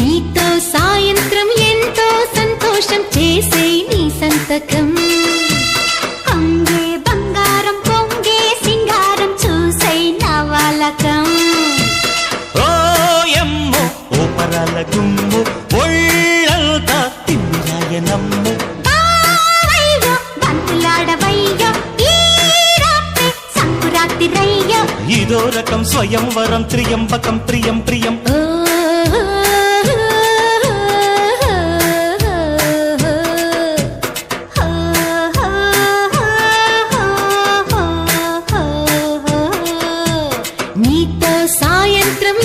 నీతో సాయంత్రం ఎంతో సంతోషం చేసే నీ సంతకం. కొంగే బంగారం పొంగే సింగారం చూసే గుమ్ము ఒళ్ళంతా. ఇదో రకం స్వయంవరం త్రియంబకం ప్రియం ప్రియం ఓ నీతో సాయంత్రం